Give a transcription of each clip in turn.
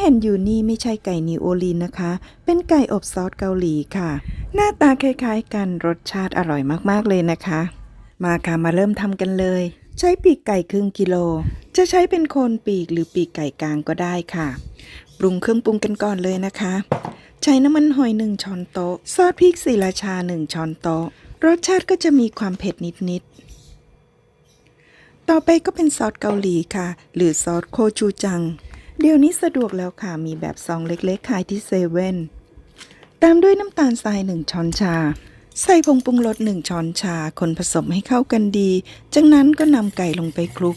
เห็นอยู่นี่ไม่ใช่ไก่นิวโอลีนนะคะ เป็นไก่อบซอสเกาหลีค่ะ หน้าตาคล้ายๆกันรสชาติอร่อยมากๆเลยนะคะ มาค่ะมาเริ่มทำกันเลย ใช้ปีกไก่ครึ่งกิโล จะใช้เป็นโคนปีกหรือปีกไก่กลางก็ได้ค่ะ ปรุงเครื่องปรุงกันก่อนเลยนะคะ ใช้น้ำมันหอยหนึ่งช้อนโต๊ะ ซอสพริกสีราชาหนึ่งช้อนโต๊ะ รสชาติก็จะมีความเผ็ดนิดๆต่อไปก็เป็นซอสเกาหลีค่ะ หรือซอสโคชูจัง เดี๋ยวนี้สะดวกแล้วค่ะ มีแบบซองเล็กๆ ขายที่เซเว่น ตามด้วยน้ำตาลทรายหนึ่งช้อนชา ใส่ผงปรุงรสหนึ่งช้อนชา คนผสมให้เข้ากันดี จากนั้นก็นำไก่ลงไปคลุก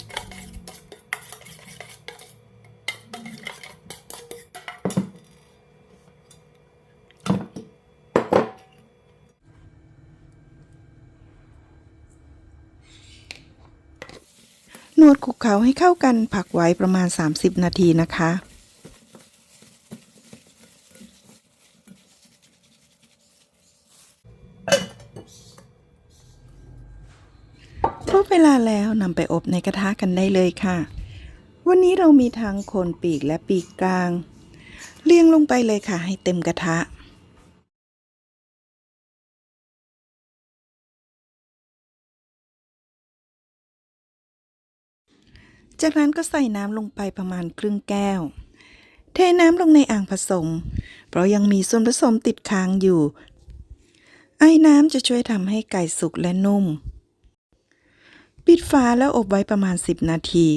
นวดคลุกเคล้าให้เข้ากันผักไว้ประมาณ 30 นาทีนะคะ ครบเวลาแล้วนำไปอบในกระทะกันได้เลยค่ะ วันนี้เรามีทั้งโคนปีกและปีกกลาง เรียงลงไปเลยค่ะให้เต็มกระทะ จากนั้นก็ใส่น้ำลงไปประมาณครึ่งแก้ว เทน้ำลงในอ่างผสม เพราะยังมีส่วนผสมติดค้างอยู่ ไอ้น้ำจะช่วยทำให้ไก่สุกและนุ่ม ปิดฝาแล้วอบไว้ประมาณ 10 นาที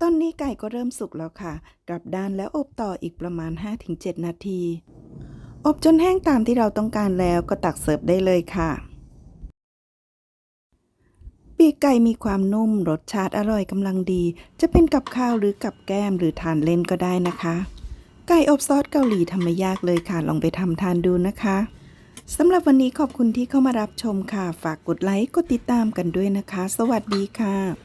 ตอนนี้ไก่ก็เริ่มสุกแล้วค่ะ กลับด้านแล้วอบต่ออีกประมาณ 5-7 นาที อบจนแห้งตามที่เราต้องการแล้วก็ตักเสิร์ฟได้เลยค่ะ ปีกไก่มีความนุ่ม รสชาติอร่อยกำลังดี จะเป็นกับข้าวหรือกับแก้มหรือทานเล่นก็ได้นะคะ ไก่อบซอสเกาหลีทำไม่ยากเลยค่ะ ลองไปทำทานดูนะคะสำหรับวันนี้ขอบคุณที่เข้ามารับชมค่ะ ฝากกดไลค์ กดติดตามกันด้วยนะคะ สวัสดีค่ะ